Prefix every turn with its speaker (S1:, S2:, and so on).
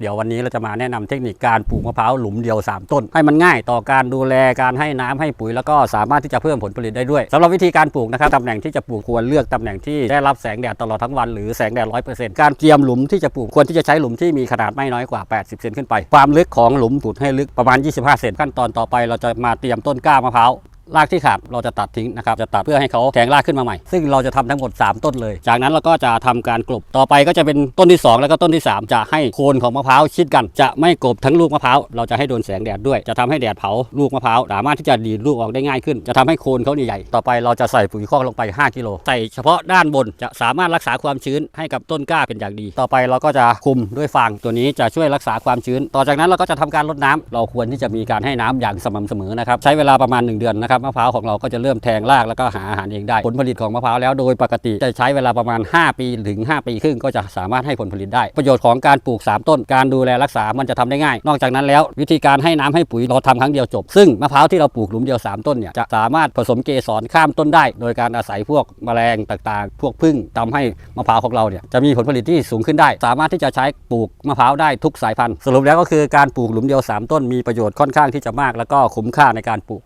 S1: เดี๋ยววันนี้เราจะมาแนะนำเทคนิคการปลูกมะพร้าวหลุมเดียว 3 ต้น ให้มันง่ายต่อการดูแลการให้น้ำให้ปุ๋ยแล้วก็สามารถที่จะเพิ่มผลผลิตได้ด้วยสำหรับวิธีการปลูกนะครับตำแหน่งที่จะปลูกควรเลือกตำแหน่งที่ได้รับแสงแดดตลอดทั้งวันหรือแสงแดดร้อยเปอร์เซ็นต์การเตรียมหลุมที่จะปลูกควรที่จะใช้หลุมที่มีขนาดไม่น้อยกว่า 80 เซนขึ้นไป ความลึกของหลุมขุดให้ลึกประมาณ 25 เซนขั้นตอนต่อไปเราจะมาเตรียมต้นกล้ามะพร้าว รากที่ขาดเราจะตัดทิ้งนะครับจะตัดเพื่อให้เขาแทงรากขึ้นมาใหม่ ซึ่งเราจะทำทั้งหมด 3 ต้นเลย จากนั้นเราก็จะทำการกลบต่อไปก็จะเป็นต้นที่ 2 แล้วก็ต้นที่ 3 จะให้โคนของมะพร้าวชิดกัน จะไม่กลบทั้งลูกมะพร้าวเราจะให้โดนแสงแดดด้วย จะทำให้แดดเผาลูกมะพร้าวสามารถที่จะดีดลูกออกได้ง่ายขึ้น จะทำให้โคนเขาใหญ่ต่อไปเราจะใส่ปุ๋ยคอกลงไป 5กิโลใส่เฉพาะด้านบนจะสามารถรักษาความชื้นให้กับต้นกล้าเป็นอย่างดี ต่อไปเราก็จะคุมด้วยฟางตัวนี้จะช่วยรักษาความชื้น ต่อจากนั้นเราก็จะทำการรดน้ำเราควรที่จะมีการให้น้ำอย่างสม่ำเสมอนะครับใช้เวลาประมาณ 1 เดือนนะครับมะพร้าวของเราก็จะเริ่มแทงรากแล้วก็หาอาหารเองได้ ผลผลิตของมะพร้าวแล้วโดยปกติจะใช้เวลาประมาณ 5 ปีถึง 5 ปีครึ่งก็จะสามารถให้ผลผลิตได้ ประโยชน์ของการปลูก 3 ต้น การดูแลรักษามันจะทำได้ง่าย นอกจากนั้นแล้ววิธีการให้น้ำให้ปุ๋ยเราทำครั้งเดียวจบ ซึ่งมะพร้าวที่เราปลูกหลุมเดียว 3 ต้นเนี่ยจะสามารถผสมเกสรข้ามต้นได้ โดยการอาศัยพวกแมลงต่างๆ พวกพึ่งทำให้มะพร้าวของเราเนี่ยจะมีผลผลิตที่สูงขึ้นได้ สามารถที่จะใช้ปลูกมะพร้าวได้ทุกสายพันธุ์ สรุปแล้วก็คือการปลูกหลุมเดียว 3 ต้นมีประโยชน์ค่อนข้างที่จะมาก แล้วก็คุ้มค่าในการปลูก